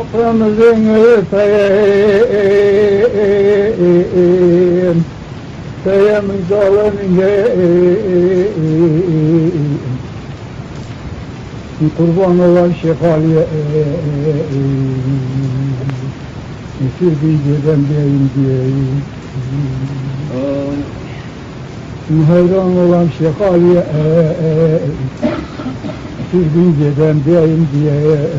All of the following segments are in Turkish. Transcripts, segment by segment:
Toprağımızın öpeyim Köyümün dalını Kurban olan şefaliye Sürdü giden diyeyim diyeyim Hayran olan şefaliye Sürdü giden diyeyim diyeyim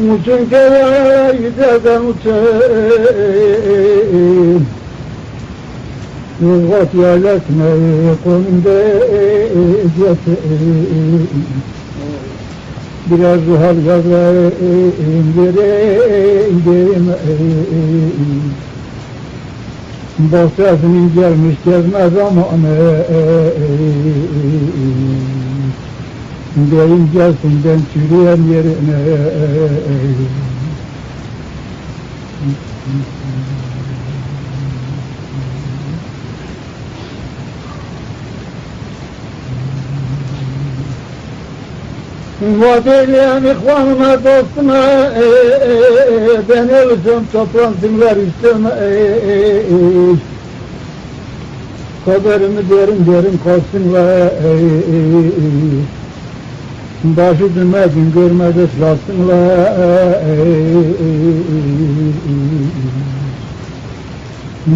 Uçun kere yüzeden uçayım. Yozgat yerleşme konumda yatayım Biraz zuhal yazayım vereyim Bahçesinin gelmiş gezme zamanı Deyim gelsin ben çürüyen yerine Vadeyleyen ihvanıma dostuma Ben ölsem toplansınlar üstüme Kaderimi derin derin kalsınlar Başı dümedin görmede slatsınlar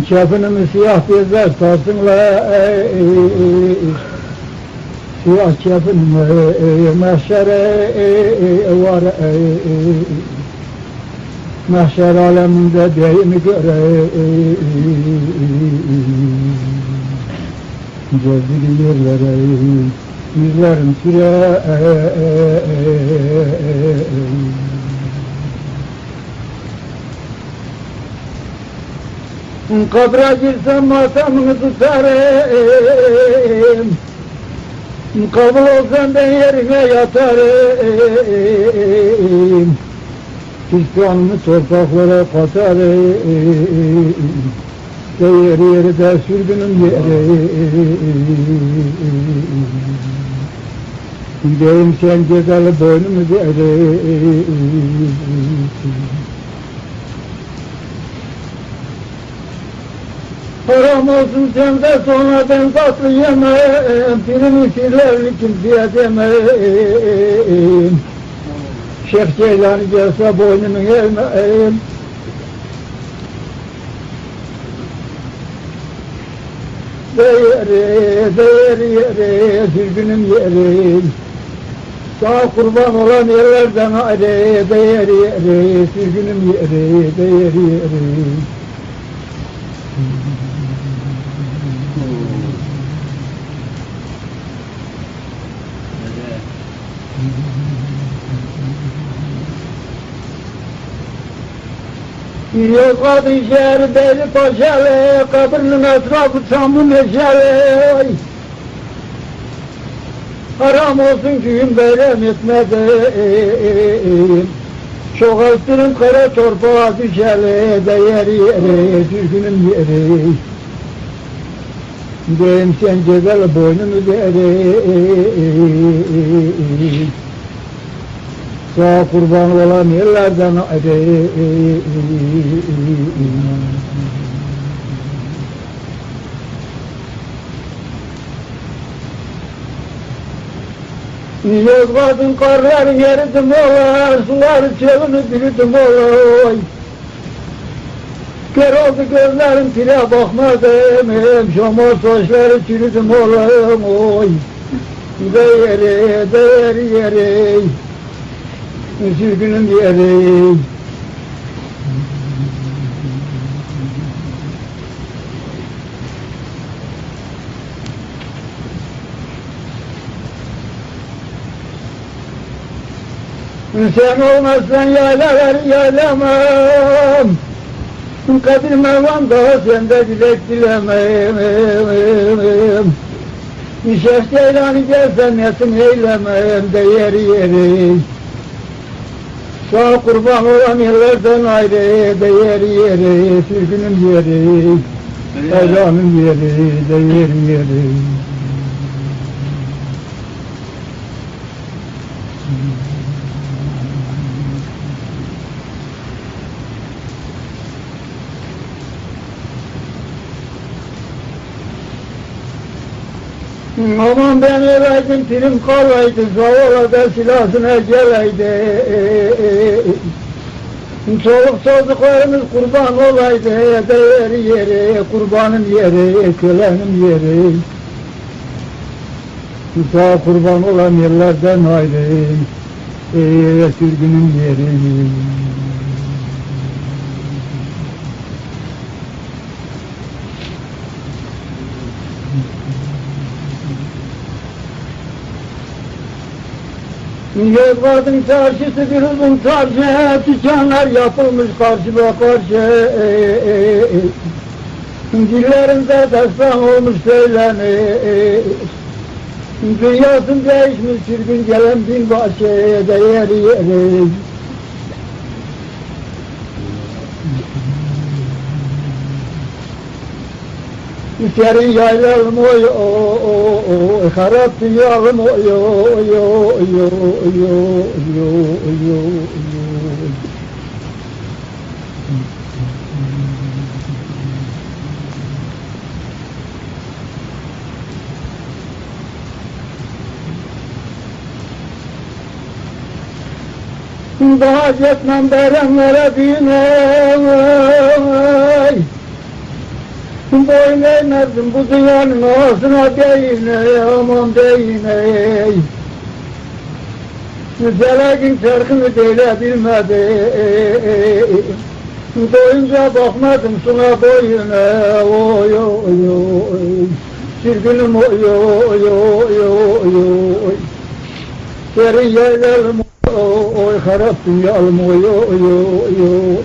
Kefenimi siyah bezler sarsınlar Siyah kefenimi mahşere var Mahşer aleminde deyimi göre Gözlü yerlere yüzlerim süre Kabra girsem masamını tutarım Kabul olsam ben yerine yatarım. Fiskanımı topraklara katarım. Değer yeri de sürgünüm yeri Gideyim sen cezalı boynumu deri Haram olsun sen de sonra ben tatlı yemem Pirin işlerli kimseye demem Şeyh Ceylani gelse boynumu eğmem Değeri, değeri yeri, sürgünüm yerim Sağ kurban olan yerlerden ayrı. Değeri yeri, sürgünüm yeri, değeri yeri Yozgat şehri Beyli Paşalı, kabrinin etrafı çamlı meşale. Haram olsun köyüm beylem etmedim. Çok astırım kara torpağa düşeli, değer yeri, sürgünüm yeri. Deyim sen cezalı boynumu deri. Sağ kurban olan yerlerden ayrı Yozgat'ın karlar yeridim olar, sular çölünü bürüdüm olar. Kör oldu gözlerim pire bakmadım, şomor saçları çürüdüm olayım oy. Değeri, değeri yeri, Üzgünüm yeri Sen olmazsan yaylalar yaylamam. Kadir Mevlam daha sende dilek dilemem Şeyh Ceylani gelsen yetim eylemem değeri yeri Sağ kurban olan yerlerden ayrı değer yeri, sürgünün yeri. Elanın yeri değer yeri Aman ben öyleydim pirim kalaydı Zavala da silahına geleydi. Çoluk çocuklarımız kurban olaydı Değer yeri, kurbanın yeri, kölenin yeri. Sağ kurban olan yerlerden ayrı Ey sürgünün yeri Yozgat'ın çarşısı bir uzun çarşı, dükkanlar yapılmış karşıma karşı. Dillerinde destan olmuş söylenir. Dünyasın değişmiş sürgün gelen binbaşı değer yeri. İçerin yaylalım oy o o o harap dünyalım oy oy oy oy oy o oy o oy biney Boyun eğmezdim bu dünyanın ağzına değine aman değine Güzelliğin çarkını deyle bilmedi Doyunca bakmadım suna boyuna Oy oy oy. Sürgünüm oy oy oy oy oy. Serin yaylalım oy oy Harap dünyalım oy oy oy oy